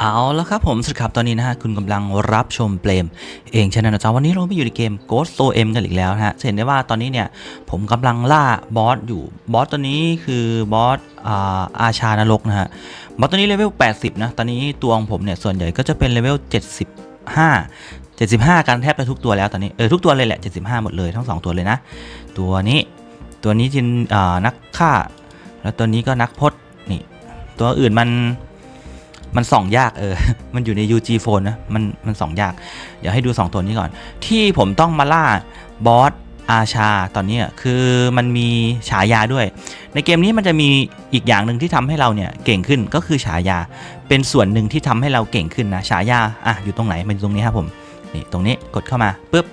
เอาแล้วครับผมสวัสดีครับตอนนี้นะฮะคุณกำลังรับชมเปลมเองชนะนะจ๊ะวันนี้เราไปอยู่ในเกม Ghost So M กันอีกแล้วนะฮะเห็นได้ว่าตอนนี้เนี่ยผมกำลังล่าบอสอยู่บอสตัวนี้คือบอสอ่าอาชานรกนะฮะบอสตัวนี้เลเวล 80 นะ ตอนนี้ตัวของผมเนี่ยส่วนใหญ่ก็จะเป็นเลเวล 75 75 กันแทบจะทุกตัวแล้วตอนนี้เออทุกตัวเลยแหละ 75 หมดเลยทั้ง 2 ตัวเลยนะ ตัวนี้ตัวนี้จินอ่านักฆ่า แล้วตัวนี้ก็นักพจน์นี่ตัวอื่นมัน มันส่องยากเออ มันอยู่ใน UG Phone นะ มันมันส่องยาก เดี๋ยวให้ดู 2 ตัวนี้ก่อน ที่ผมต้องมาล่าบอสอาชาตอนนี้คือมันมีฉายาด้วย ในเกมนี้มันจะมีอีกอย่างหนึ่งที่ทำให้เราเนี่ยเก่งขึ้นก็คือฉายาเป็นส่วนหนึ่งที่ทำให้เราเก่งขึ้นนะฉายาอะอยู่ตรงไหนมันอยู่ตรงนี้ครับผมนี่ตรงนี้กดเข้ามาปุ๊บ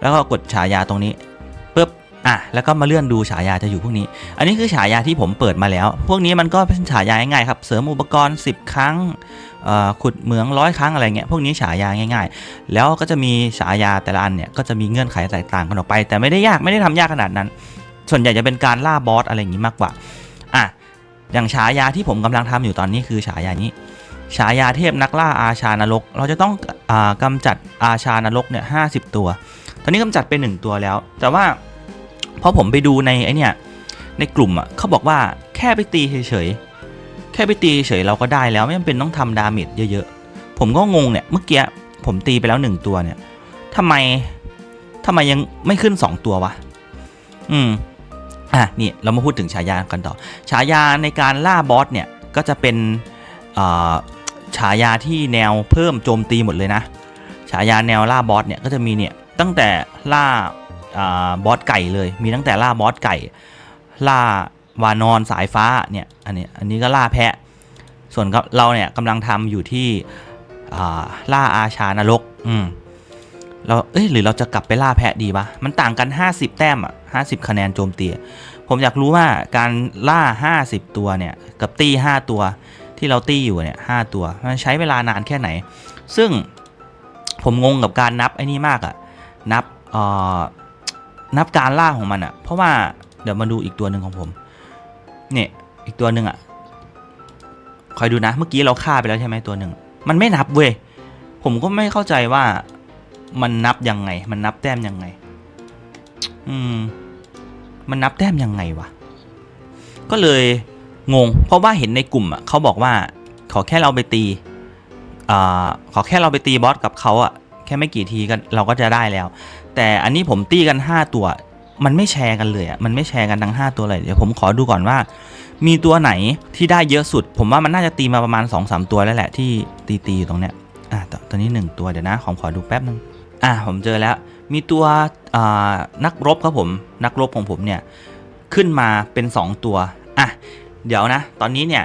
แล้วก็กดฉายาตรงนี้ อะแล้วก็มาเลื่อนดูฉายาจะอยู่พวกนี้ อันนี้คือฉายาที่ผมเปิดมาแล้ว พวกนี้มันก็เป็นฉายาง่ายๆครับ เสริมอุปกรณ์ 10 ครั้งขุดเหมืองร้อยครั้งอะไรเงี้ย พวกนี้ฉายาง่าย ๆ แล้วก็จะมีฉายาแต่ละอันเนี่ยก็จะมีเงื่อนไขแตกต่างกันออกไป แต่ไม่ได้ยากไม่ได้ทำยากขนาดนั้น ส่วนใหญ่จะเป็นการล่าบอสอะไรอย่างนี้มากกว่า อะ อย่างฉายาที่ผมกำลังทำอยู่ตอนนี้คือฉายานี้ ฉายาเทพนักล่าอาชานรก เราจะต้องอากำจัดอาชานรกเนี่ยห้าสิบตัว ตอนนี้กำจัดไปหนึ่งตัวแล้ว แต่ว่า พอผมไปดูในไอเนี่ยในกลุ่มอะเขาบอกว่าแค่ไปตีเฉยๆแค่ไปตีเฉยเราก็ได้แล้วไม่จำเป็นต้องทำดาเมจเยอะๆ ผมก็งงเนี่ยเมื่อกี้ผมตีไปแล้วหนึ่งตัวเนี่ยทำไมทำไมยังไม่ขึ้นสองตัววะอืมอะนี่เรามาพูดถึงฉายากันต่อ ฉายาในการล่าบอสเนี่ยก็จะเป็นฉายาที่แนวเพิ่มโจมตีหมดเลยนะ ฉายาแนวล่าบอสเนี่ยก็จะมีเนี่ยตั้งแต่ล่า บอสไก่เลย มีตั้งแต่ล่าบอสไก่ ล่าวานอนสายฟ้าเนี่ยอันนี้อันนี้ก็ล่าแพะ ส่วนกับเราเนี่ยกำลังทำอยู่ที่ล่าอาชานรกอืมเราเอ้ยหรือเราจะกลับไปล่าแพะดีปะมันต่างกัน 50 แต้มอะ50 คะแนนโจมตีผมอยากรู้ว่าการล่า 50 ตัวเนี่ยกับตี5ตัวที่เราตีอยู่เนี่ย5ตัวมันใช้เวลานานแค่ไหน ซึ่งผมงงกับการนับไอ้นี่มากอะนับเอ่อ นับการล่าของมันอะเพราะว่าเดี๋ยวมาดูอีกตัวหนึ่งของผม เนี่ยอีกตัวหนึ่งอะคอยดูนะ เมื่อกี้เราฆ่าไปแล้วใช่ไหมตัวหนึ่ง มันไม่นับเว้ย ผมก็ไม่เข้าใจว่ามันนับยังไง มันนับแต้มยังไง อืม มันนับแต้มยังไงวะ ก็เลยงง เพราะว่าเห็นในกลุ่มอะเขาบอกว่า ขอแค่เราไปตีอ่าขอแค่เราไปตีบอสกับเขาอะ แค่ไม่กี่ทีก็เราก็จะได้แล้ว แต่อันนี้ผมตีกัน 5 ตัว มันไม่แชร์กันเลยอะมันไม่แชร์กันทั้ง 5 ตัวเลยเดี๋ยวผมขอดูก่อนว่า มีตัวไหนที่ได้เยอะสุด ผมว่ามันน่าจะตีมาประมาณ 2-3 ตัวแล้วแหละที่ตีตีอยู่ตรงเนี้ยอะตตัวนี้ 1 ตัวเดี๋ยวนะขอขอดูแป๊บนึงอะผมเจอแล้วมีตัวอ่านักรบครับผมนักรบของผมเนี่ยขึ้นมาเป็น 2 ตัวอะเดี๋ยวนะ ตอนนี้เนี่ย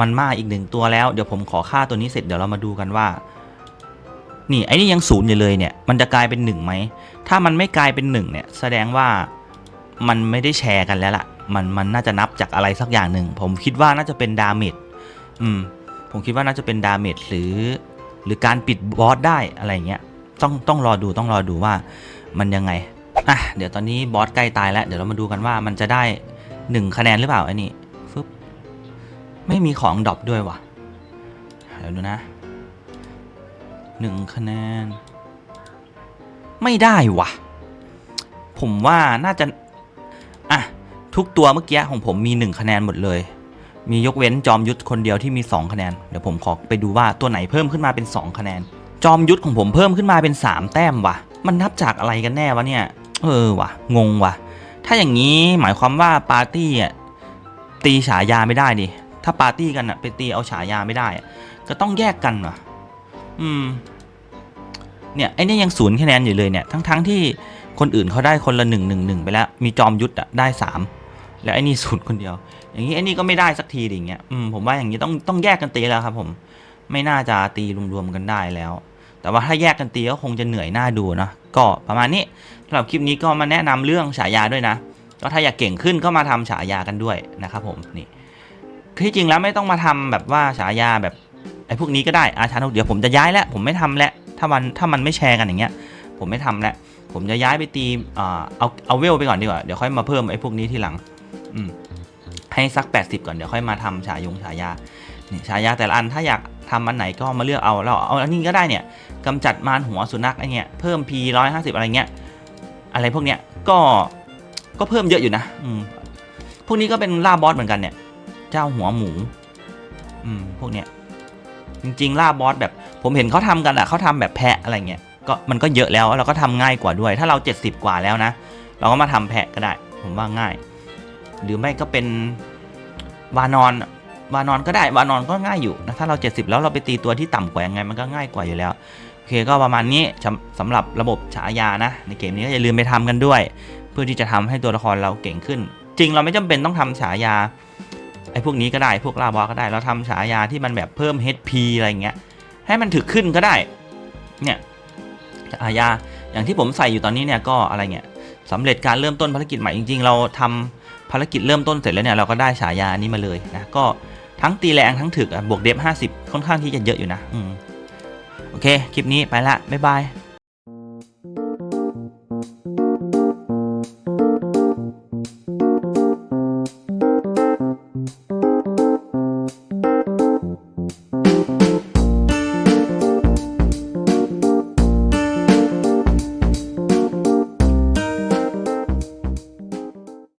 มันมาอีกหนึ่งตัวแล้ว เดี๋ยวผมขอฆ่าตัวนี้เสร็จเดี๋ยวเรามาดูกันว่า นี่ไอ้นี่ยังศูนย์อยู่เลยเนี่ย มันจะกลายเป็นหนึ่งไหม ถ้ามันไม่กลายเป็นหนึ่งเนี่ย แสดงว่ามันไม่ได้แชร์กันแล้วล่ะ มันมันน่าจะนับจากอะไรสักอย่างหนึ่ง ผมคิดว่าน่าจะเป็นดาเมจ อืม ผมคิดว่าน่าจะเป็นดาเมจหรือ หรือการปิดบอสได้อะไรเงี้ย ต้องต้องรอดูต้องรอดูว่ามันยังไง อะ เดี๋ยวตอนนี้บอสใกล้ตายแล้ว เดี๋ยวเรามาดูกันว่ามันจะได้หนึ่งคะแนนหรือเปล่าไอ้นี่ฟึบไม่มีของดรอปด้วยวะเดี๋ยวดูนะ หนึ่งคะแนน ไม่ได้วะผมว่าน่าจะ อะ ทุกตัวเมื่อกี้ของผมมีหนึ่งคะแนนหมดเลย มียกเว้นจอมยุทธคนเดียวที่มี2คะแนน เดี๋ยวผมขอไปดูว่าตัวไหนเพิ่มขึ้นมาเป็น2คะแนน จอมยุทธของผมเพิ่มขึ้นมาเป็น3แต้มวะมันนับจากอะไรกันแน่วะเนี่ย เออวะงงวะถ้าอย่างนี้หมายความว่าปาร์ตี้อะตีฉายาไม่ได้ดิ ถ้าปาร์ตี้กันอะไปตีเอาฉายาไม่ได้ ก็ต้องแยกกันวะอืม เนี่ยไอ้นี่ยังศูนย์คะแนนอยู่เลยเนี่ยทั้งๆที่คนอื่นเขาได้คนละหนึ่งหนึ่งหนึ่งไปแล้ว มีจอมยุทธอะได้สามแล้วไอ้นี่ศูนย์คนเดียว อย่างนี้ไอ้นี่ก็ไม่ได้สักทีดิอย่างเงี้ยอืมผมว่าอย่างนี้ต้องต้องแยกกันตีแล้วครับผมไม่น่าจะตีรวมๆกันได้แล้ว แต่ว่าถ้าแยกกันตีก็คงจะเหนื่อยหน้าดูนะก็ประมาณนี้สำหรับคลิปนี้ก็มาแนะนำเรื่องฉายาด้วยนะก็ถ้าอยากเก่งขึ้นก็มาทำฉายากันด้วยนะครับผมนี่ที่จริงแล้วไม่ต้องมาทำแบบว่าฉายาแบบไอ้พวกนี้ก็ได้อาชานุเดี๋ยวผมจะย้ายแล้วผมไม่ทำแล้ว ถ้ามันถ้ามันไม่แชร์กันอย่างเงี้ย ผมไม่ทำแล้วผมจะย้ายไปตีอ่าเอาเอาเวลไปก่อนดีกว่า เดี๋ยวค่อยมาเพิ่มไอ้พวกนี้ทีหลัง อืมให้สัก 80 ก่อน เดี๋ยวค่อยมาทำฉายงฉายานี่ฉายาแต่ละอันถ้าอยากทำอันไหนก็มาเลือกเอาเราเอาอันนี้ก็ได้เนี่ยกำจัดมารหัวสุนัขไอเงี้ยเพิ่ม P 150 อะไรเงี้ยอะไรพวกเนี้ยก็ก็เพิ่มเยอะอยู่นะอืมพวกนี้ก็เป็นล่าบอสเหมือนกันเนี่ย เจ้าหัวหมู อืมพวกเนี้ยจริงๆล่าบอสแบบ ผมเห็นเขาทำกันอะเขาทำแบบแพะอะไรเงี้ยก็มันก็เยอะแล้วเราก็ทำง่ายกว่าด้วย ถ้าเรา 70 กว่าแล้วนะ เราก็มาทำแพะก็ได้ ผมว่าง่าย หรือไม่ก็เป็นวานอนวานอนก็ได้วานอนก็ง่ายอยู่นะถ้าเรา 70 แล้วเราไปตีตัวที่ต่ำกว่ายังไงมันก็ง่ายกว่าอยู่แล้วโอเคก็ประมาณนี้สำสำหรับระบบฉายานะ ในเกมนี้ก็อย่าลืมไปทำกันด้วย เพื่อที่จะทำให้ตัวละครเราเก่งขึ้น จริงเราไม่จำเป็นต้องทำฉายาไอ้พวกนี้ก็ได้พวกลาบอสก็ได้เราทำฉายาที่มันแบบเพิ่ม HP อะไรเงี้ย ให้มันถึกขึ้นก็ได้ เนี่ยฉายาอย่างที่ผมใส่อยู่ตอนนี้เนี่ยก็อะไรเงี้ยสำเร็จการเริ่มต้นภารกิจใหม่จริงๆ เราทำภารกิจเริ่มต้นเสร็จแล้วเนี่ยเราก็ได้ฉายานี้มาเลยนะก็ทั้งตีแรงทั้งถึกบวกเดฟ50 ค่อนข้างที่จะเยอะอยู่นะอืมโอเค คลิปนี้ไปละบ๊ายบาย